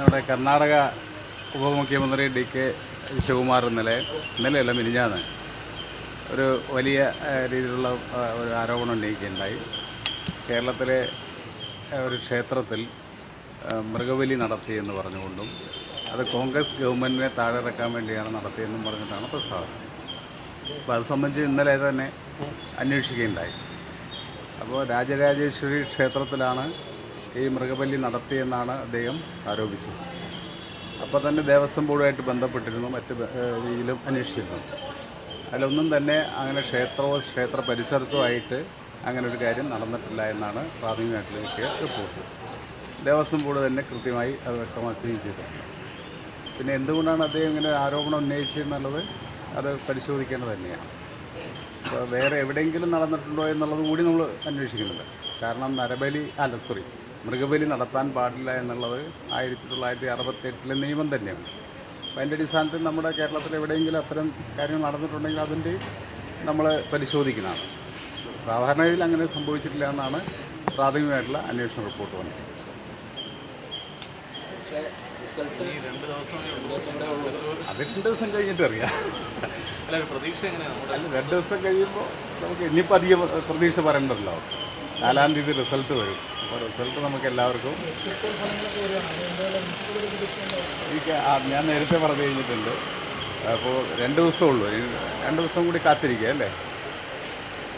നമ്മുടെ കർണാടക ഉപമുഖ്യമന്ത്രി D K Shivakumar ഇന്നലെ ഇന്നലെയല്ല മിനിഞ്ഞാന്ന് ഒരു വലിയ രീതിയിലുള്ള ഒരു ആരോപണം ഉന്നയിക്കുകയുണ്ടായി. കേരളത്തിലെ ഒരു ക്ഷേത്രത്തിൽ മൃഗബലി നടത്തിയെന്ന് പറഞ്ഞുകൊണ്ടും അത് കോൺഗ്രസ് ഗവൺമെന്റിനെ താഴെയിറക്കാൻ വേണ്ടിയാണ് നടത്തിയെന്നും പറഞ്ഞിട്ടാണ് പ്രസ്താവന. അപ്പോൾ അത് സംബന്ധിച്ച് ഇന്നലെ തന്നെ അന്വേഷിക്കുകയുണ്ടായി. അപ്പോൾ രാജരാജേശ്വരി ക്ഷേത്രത്തിലാണ് ഈ മൃഗബലി നടത്തിയെന്നാണ് അദ്ദേഹം ആരോപിച്ചത്. അപ്പോൾ തന്നെ ദേവസ്വം ബോർഡുമായിട്ട് ബന്ധപ്പെട്ടിരുന്നു മറ്റ് രീതിയിലും അന്വേഷിച്ചിരുന്നു. അതിലൊന്നും തന്നെ അങ്ങനെ ക്ഷേത്രവും ക്ഷേത്ര പരിസരത്തുമായിട്ട് അങ്ങനെ ഒരു കാര്യം നടന്നിട്ടില്ല എന്നാണ് പ്രാഥമികമായിട്ടുള്ള കിട്ടിയ റിപ്പോർട്ട്. ദേവസ്വം ബോർഡ് തന്നെ കൃത്യമായി അത് വ്യക്തമാക്കുകയും ചെയ്തിട്ടുണ്ട് പിന്നെ എന്തുകൊണ്ടാണ് അദ്ദേഹം ഇങ്ങനെ ആരോപണം ഉന്നയിച്ചതെന്നുള്ളത് അത് പരിശോധിക്കേണ്ടത് തന്നെയാണ്. അപ്പോൾ വേറെ എവിടെയെങ്കിലും നടന്നിട്ടുണ്ടോ എന്നുള്ളത് കൂടി നമ്മൾ അന്വേഷിക്കുന്നുണ്ട്. കാരണം നരബലി അല്ല സോറി മൃഗബലി നടത്താൻ പാടില്ല എന്നുള്ളത് ആയിരത്തി തൊള്ളായിരത്തി അറുപത്തി എട്ടിലെ നിയമം തന്നെയാണ്. അപ്പോൾ അതിന്റെ അടിസ്ഥാനത്തിൽ നമ്മുടെ കേരളത്തിൽ എവിടെയെങ്കിലും അത്തരം കാര്യങ്ങൾ നടന്നിട്ടുണ്ടെങ്കിൽ അതിന്റെ നമ്മൾ പരിശോധിക്കുന്നതാണ്. സാധാരണയിൽ അങ്ങനെ സംഭവിച്ചിട്ടില്ല എന്നാണ് പ്രാഥമികമായിട്ടുള്ള അന്വേഷണ റിപ്പോർട്ട് വന്നത്. അത് രണ്ട് ദിവസം കഴിഞ്ഞിട്ട് അറിയാം. അല്ല രണ്ട് ദിവസം കഴിയുമ്പോൾ നമുക്ക് ഇനിയിപ്പോൾ അധികം പ്രതീക്ഷ പറയണ്ടല്ലോ. നാലാം തീയതി റിസൾട്ട് വരും. അപ്പോൾ റിസൾട്ട് നമുക്ക് എല്ലാവർക്കും ഞാൻ നേരത്തെ പറഞ്ഞു കഴിഞ്ഞിട്ടുണ്ട്. അപ്പോൾ രണ്ട് ദിവസമേ ഉള്ളൂ. രണ്ട് ദിവസം കൂടി കാത്തിരിക്കുക അല്ലേ?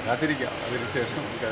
കാത്തിരിക്കാം. അതിനുശേഷം നമുക്ക്